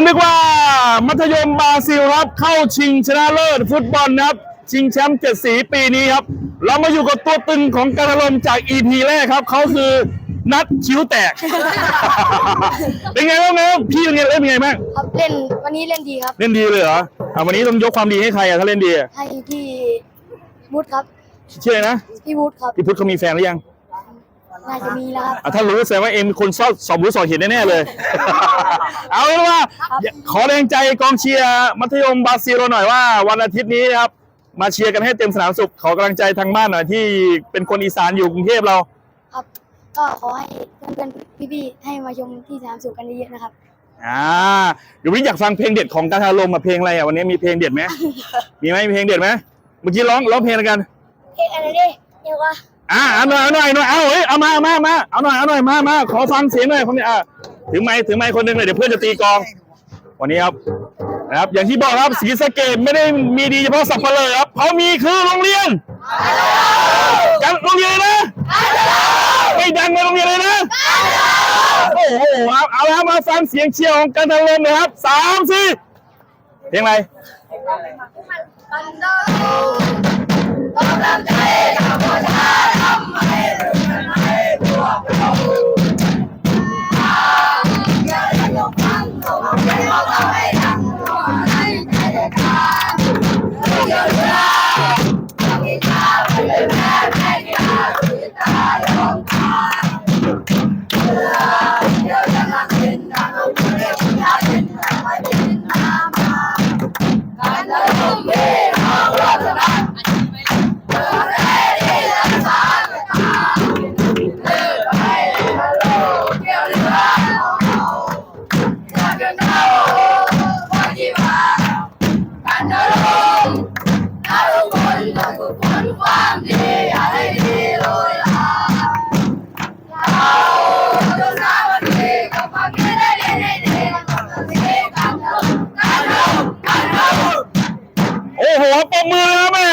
มดีกว่า มัธยมบราซิลครับเข้าชิงชนะเลิศฟุตบอลนะครับชิงแชมป์เจ็ดสีปีนี้ครับ เรามาอยู่กับตัวตึงของการอารมณ์จาก EP แรกครับเขาคือนัดคิ้วแตก เป็นไงบ้างครับพี่เป็นไงเล่นเป็นไงบ้างครับเล่นวันนี้เล่นดีครับ เล่นดีเลยเหรออะวันนี้ต้องยกความดีให้ใครอะถ้าเล่นดีอะให้พี่วุฒิครับชื่ออะไรนะพี่วุฒิครับพี่พุทธเขามีแฟนหรือยัง น่าจะมีแล้วครับ อะถ้ารู้แสดงว่าเอ็มเป็นคนชอบสอบรู้สอบเห็นแน่ๆเลย เอาเป็นว่าขอแรงใจกองเชียร์มัธยมบราซิลเราหน่อยว่า วันอาทิตย์นี้นะครับ มาเชียร์กันให้เต็มสนามสุข ขอกำลังใจทางบ้านหน่อยที่เป็นคนอีสานอยู่กรุงเทพเรา ครับ ก็ขอให้เพื่อนๆพี่ๆให้มาชมที่สนามสุขกันเยอะๆนะครับ อ่าเดี๋ยววันนี้อยากฟังเพลงเด็ดของการอารมณ์มาเพลงอะไรอะวันนี้มีเพลงเด็ดไหม มีไหมมีเพลงเด็ดไหมเมื่อกี้ร้องร้องเพลงอะไรกัน เอ๊ะอะไรดิเรียกว่า อ่าเอาหน่อยเอาหน่อยเอาหน่อยเอาเฮ้ยเอามาเอามามาเอาหน่อยเอาหน่อยมามาขอฟังเสียงหน่อยคนนี้อะถึงไม้ถึงไม้คนหนึ่งเลยเดี๋ยวเพื่อนจะตีกลอง วันนี้ครับนะครับ อย่างที่บอกครับศรีสะเกดไม่ได้มีดีเฉพาะสับปะเลอครับเขามีคือโรงเรียนกันโรงเรียนนะ ไม่ดังในโรงเรียนเลยนะโอ้โหเอาเอาแล้วมาฟังเสียงเชียร์ของกันทะลมเลยครับสามสี่เพลงอะไร Yo โอ้โหปรบมือเลยนะแม่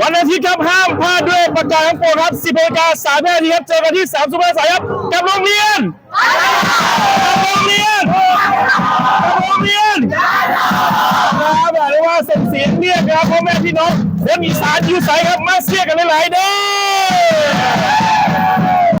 วันอาทิตย์ครับห้ามพลาดด้วยประกาศของโปรครับ 10นาฬิกา3นาทีครับ เจอกันที่3สุภาษายครับ กับโรงเรียนกับโรงเรียนกับโรงเรียนนะครับแบบนี้ว่าส่งเสียงเรียกนะครับพ่อแม่ พี่น้องคนอีสานอยู่ใสครับมาเสียกันหลายๆเด้อ